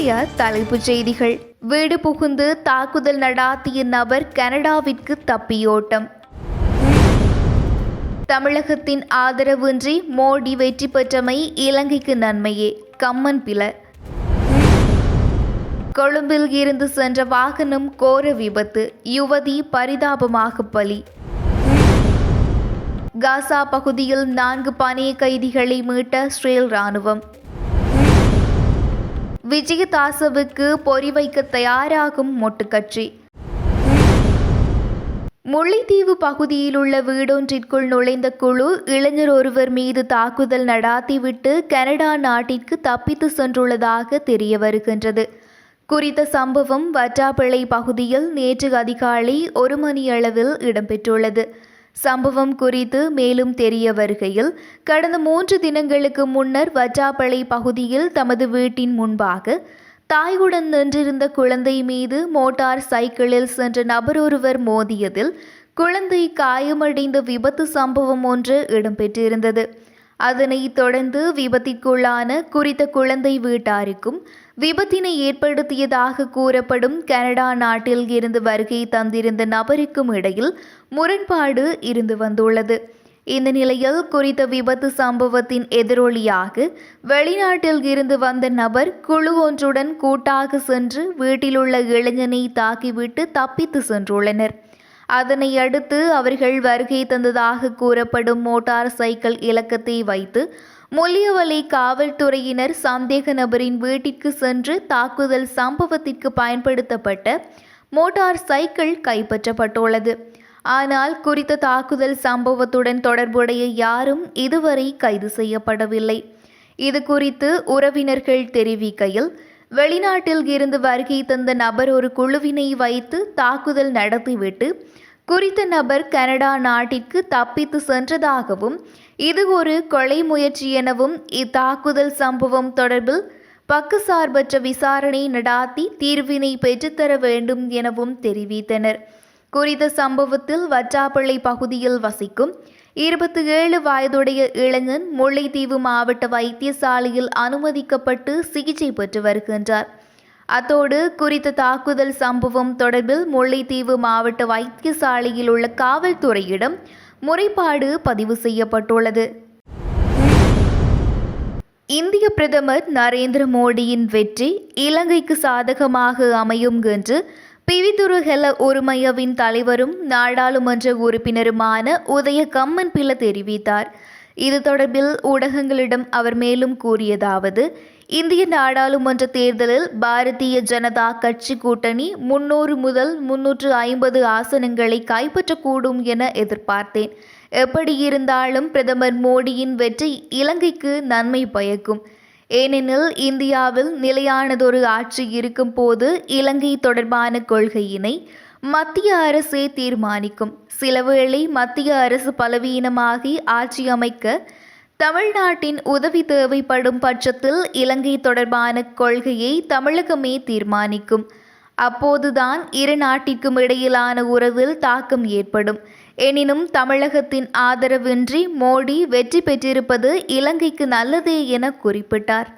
இன்றைய தலைப்புச் செய்திகள். வீடு புகுந்து தாக்குதல் நடாத்திய நபர் கனடாவிற்கு தப்பியோட்டம். தமிழகத்தின் ஆதரவின்றி மோடி வெற்றி பெற்றமை இலங்கைக்கு நன்மையே. கம்மன் பில கொழும்பில் இருந்து சென்ற வாகனம் கோர விபத்து. யுவதி பரிதாபமாக பலி. காசா பகுதியில் நான்கு பணிய கைதிகளை மீட்ட ஸ்ரேல் ராணுவம். விஜயதாசவுக்கு பொறி வைக்க தயாராகும் மொட்டுக்கட்சி. முல்லைத்தீவு பகுதியில் உள்ள வீடொன்றிற்குள் நுழைந்த குழு இளைஞர் ஒருவர் மீது தாக்குதல் நடாத்திவிட்டு கனடா நாட்டிற்கு தப்பித்து சென்றுள்ளதாக தெரிய வருகின்றது. குறித்த சம்பவம் வற்றாப்பிள்ளை பகுதியில் நேற்று அதிகாலை ஒரு மணியளவில் இடம்பெற்றுள்ளது. சம்பவம் குறித்து மேலும் தெரிய வருகையில் கடந்த மூன்று தினங்களுக்கு முன்னர் வஜாப்பளை பகுதியில் தமது வீட்டின் முன்பாக தாயுடன் நின்றிருந்த குழந்தை மீது மோட்டார் சைக்கிளில் சென்ற நபரொருவர் மோதியதில் குழந்தை காயமடைந்த விபத்து சம்பவம் ஒன்று இடம்பெற்றிருந்தது. அதனைத் தொடர்ந்து விபத்திற்குள்ளான குறித்த குழந்தை வீட்டாருக்கும் விபத்தினை ஏற்படுத்தியதாக கூறப்படும் கனடா நாட்டில் இருந்து வருகை தந்திருந்த நபருக்கும் இடையில் முரண்பாடு இருந்து வந்துள்ளது. இந்த நிலையில் குறித்த விபத்து சம்பவத்தின் எதிரொலியாக வெளிநாட்டில் இருந்து வந்த நபர் குழு ஒன்றுடன் கூட்டாக சென்று வீட்டிலுள்ள இளைஞனை தாக்கிவிட்டு தப்பித்து சென்றுள்ளனர். அதனை அடுத்து அவர்கள் வருகை தந்ததாக கூறப்படும் மோட்டார் சைக்கிள் இலக்கத்தை வைத்து முள்ளியவலை காவல்துறையினர் சந்தேக நபரின் வீட்டிற்கு சென்று தாக்குதல் சம்பவத்திற்கு பயன்படுத்தப்பட்ட மோட்டார் சைக்கிள் கைப்பற்றப்பட்டுள்ளது. ஆனால் குறித்த தாக்குதல் சம்பவத்துடன் தொடர்புடைய யாரும் இதுவரை கைது செய்யப்படவில்லை. இது குறித்து உறவினர்கள் தெரிவிக்கையில் வெளிநாட்டில் இருந்து வருகை தந்த நபர் ஒரு குழுவினை வைத்து தாக்குதல் நடத்திவிட்டு குறித்த நபர் கனடா நாட்டிற்கு தப்பித்து சென்றதாகவும் இது ஒரு கொலை முயற்சி எனவும் இத்தாக்குதல் சம்பவம் தொடர்பில் பக்கசார்பற்ற விசாரணை நடாத்தி தீர்வினை பெற்றுத்தர வேண்டும் எனவும் தெரிவித்தனர். குறித்த சம்பவத்தில் வற்றாப்பள்ளி பகுதியில் வசிக்கும் இருபத்தி ஏழு வயதுடைய இளைஞன் முல்லைத்தீவு மாவட்ட வைத்தியசாலையில் அனுமதிக்கப்பட்டு சிகிச்சை பெற்று வருகின்றார். அத்தோடு குறித்த தாக்குதல் சம்பவம் தொடர்பில் முல்லைத்தீவு மாவட்ட வைத்தியசாலையில் உள்ள காவல்துறையிடம் முறைப்பாடு பதிவு செய்யப்பட்டுள்ளது. இந்திய பிரதமர் நரேந்திர மோடியின் வெற்றி இலங்கைக்கு சாதகமாக அமையும் என்று பிவிதுரு ஹெல உரிமையவின் தலைவரும் நாடாளுமன்ற உறுப்பினருமான உதய கம்மன் பிள்ள தெரிவித்தார். இது தொடர்பில் ஊடகங்களிடம் அவர் மேலும் கூறியதாவது இந்திய நாடாளுமன்ற தேர்தலில் பாரதிய ஜனதா கட்சி கூட்டணி முன்னூறு முதல் முன்னூற்று ஐம்பது ஆசனங்களை கைப்பற்றக்கூடும் என எதிர்பார்த்தேன். எப்படி இருந்தாலும் பிரதமர் மோடியின் வெற்றி இலங்கைக்கு நன்மை பயக்கும். ஏனெனில் இந்தியாவில் நிலையானதொரு ஆட்சி இருக்கும் போது இலங்கை தொடர்பான கொள்கையினை மத்திய அரசே தீர்மானிக்கும். சிலவேளை மத்திய அரசு பலவீனமாகி ஆட்சி அமைக்க தமிழ்நாட்டின் உதவி தேவைப்படும் பட்சத்தில் இலங்கை தொடர்பான கொள்கையை தமிழகமே தீர்மானிக்கும். அப்போதுதான் இரு நாட்டிற்கும் இடையிலான உறவில் தாக்கம் ஏற்படும். எனினும் தமிழகத்தின் ஆதரவின்றி மோடி வெற்றி பெற்றிருப்பது இலங்கைக்கு நல்லதே என குறிப்பிட்டார்.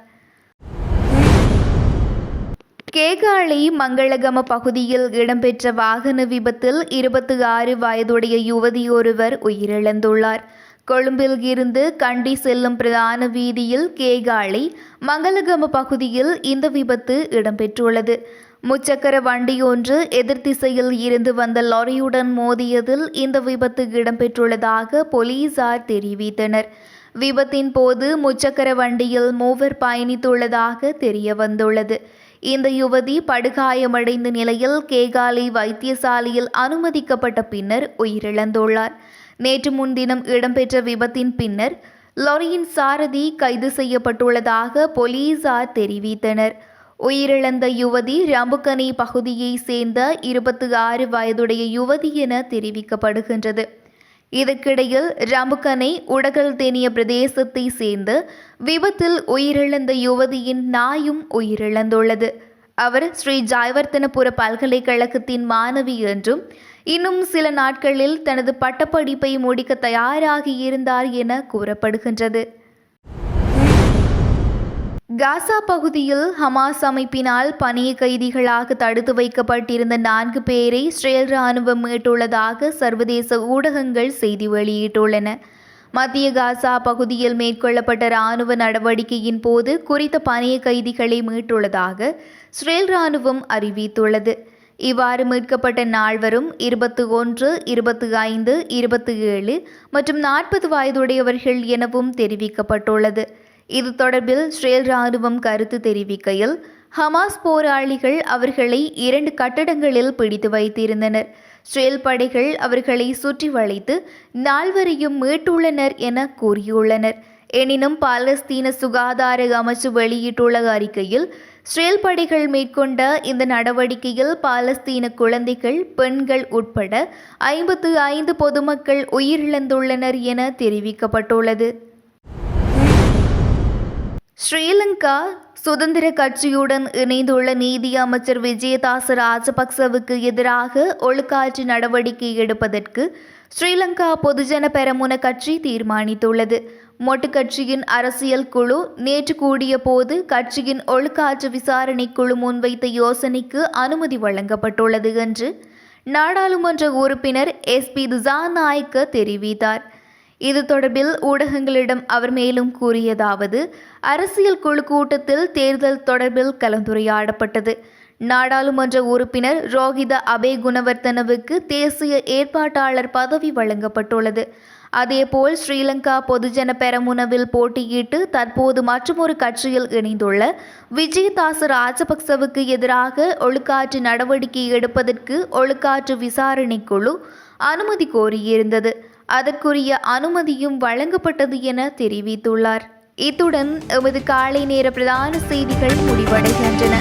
கேகாளி மங்களகம பகுதியில் இடம்பெற்ற வாகன விபத்தில் இருபத்தி ஆறு வயதுடைய யுவதி ஒருவர் உயிரிழந்துள்ளார். கொழும்பில் இருந்து கண்டி செல்லும் பிரதான வீதியில் கேகாளி மங்களகம பகுதியில் இந்த விபத்து இடம்பெற்றுள்ளது. முச்சக்கர வண்டியொன்று எதிர்த்திசையில் இருந்து வந்த லாரியுடன் மோதியதில் இந்த விபத்து இடம்பெற்றுள்ளதாக போலீசார் தெரிவித்தனர். விபத்தின் போது முச்சக்கர வண்டியில் மூவர் பயணித்துள்ளதாக தெரிய வந்துள்ளது இந்த யுவதி படுகாயமடைந்த நிலையில் கேகாலை வைத்தியசாலையில் அனுமதிக்கப்பட்ட பின்னர் உயிரிழந்துள்ளார். நேற்று முன்தினம் இடம்பெற்ற விபத்தின் பின்னர் லாரியின் சாரதி கைது செய்யப்பட்டுள்ளதாக போலீசார் தெரிவித்தனர். உயிரிழந்த யுவதி ரம்புக்கனி பகுதியை சேர்ந்த இருபத்தி ஆறு வயதுடைய யுவதி என தெரிவிக்கப்படுகின்றது. இதற்கிடையில் ரம்புக்கனை உடகல் தேனிய பிரதேசத்தை சேர்ந்து விபத்தில் உயிரிழந்த யுவதியின் நாயும் உயிரிழந்துள்ளது. அவர் ஸ்ரீ ஜாய்வர்த்தனபுர பல்கலைக்கழகத்தின் மாணவி என்றும் இன்னும் சில நாட்களில் தனது பட்டப்படிப்பை முடிக்க தயாராகி இருந்தார் என கூறப்படுகின்றது. காசா பகுதியில் ஹமாஸ் அமைப்பினால் பணிய கைதிகளாக தடுத்து வைக்கப்பட்டிருந்த நான்கு பேரை இஸ்ரேல் ராணுவம் மீட்டுள்ளதாக சர்வதேச ஊடகங்கள் செய்தி வெளியிட்டுள்ளன. மத்திய காசா பகுதியில் மேற்கொள்ளப்பட்ட ராணுவ நடவடிக்கையின் போது குறித்த பணிய கைதிகளை மீட்டுள்ளதாக இஸ்ரேல் ராணுவம் அறிவித்துள்ளது. இவ்வாறு மீட்கப்பட்ட நால்வரும் இருபத்து ஒன்று இருபத்து ஐந்து இருபத்தி ஏழு மற்றும் நாற்பது வயதுடையவர்கள் எனவும் தெரிவிக்கப்பட்டுள்ளது. இது தொடர்பில் இஸ்ரேல் ராணுவம் கருத்து தெரிவிக்கையில் ஹமாஸ் போராளிகள் அவர்களை இரண்டு கட்டடங்களில் பிடித்து வைத்திருந்தனர். இஸ்ரேல் படைகள் அவர்களை சுற்றி வளைத்து நால்வரையும் மீட்டுள்ளனர் என கூறியுள்ளனர். எனினும் பாலஸ்தீன சுகாதார அமைச்சு வெளியிட்டுள்ள அறிக்கையில் இஸ்ரேல் படைகள் மேற்கொண்ட இந்த நடவடிக்கையில் பாலஸ்தீன குழந்தைகள் பெண்கள் உட்பட ஐம்பத்து ஐந்து பொதுமக்கள் உயிரிழந்துள்ளனர் என தெரிவிக்கப்பட்டுள்ளது. ஸ்ரீலங்கா சுதந்திர கட்சியுடன் இணைந்துள்ள நீதி அமைச்சர் விஜயதாச ராஜபக்சவுக்கு எதிராக ஒழுக்காற்று நடவடிக்கை எடுப்பதற்கு ஸ்ரீலங்கா பொதுஜன பெரமுன கட்சி தீர்மானித்துள்ளது. மொட்டு கட்சியின் அரசியல் குழு நேற்று கூடிய போது கட்சியின் ஒழுக்காற்று விசாரணை குழு முன்வைத்த யோசனைக்கு அனுமதி வழங்கப்பட்டுள்ளது என்று நாடாளுமன்ற உறுப்பினர் எஸ் பி துசாநாயக்க தெரிவித்தார். இது தொடர்பில் ஊடகங்களிடம் அவர் மேலும் கூறியதாவது அரசியல் குழு கூட்டத்தில் தேர்தல் தொடர்பில் கலந்துரையாடப்பட்டது. நாடாளுமன்ற உறுப்பினர் ரோஹித அபே குணவர்த்தனவுக்கு தேசிய ஏற்பாட்டாளர் பதவி வழங்கப்பட்டுள்ளது. அதேபோல் ஸ்ரீலங்கா பொதுஜன பெரமுனவில் போட்டியிட்டு தற்போது மற்றொரு கட்சியில் இணைந்துள்ள விஜயதாச ராஜபக்சவுக்கு எதிராக ஒழுக்காற்று நடவடிக்கை எடுப்பதற்கு ஒழுக்காற்று விசாரணை குழு அனுமதி கோரியிருந்தது. அதற்குரிய அனுமதியும் வழங்கப்பட்டது என தெரிவித்துள்ளார். இத்துடன் எமது காலை நேர பிரதான செய்திகள் முடிவடைகின்றன.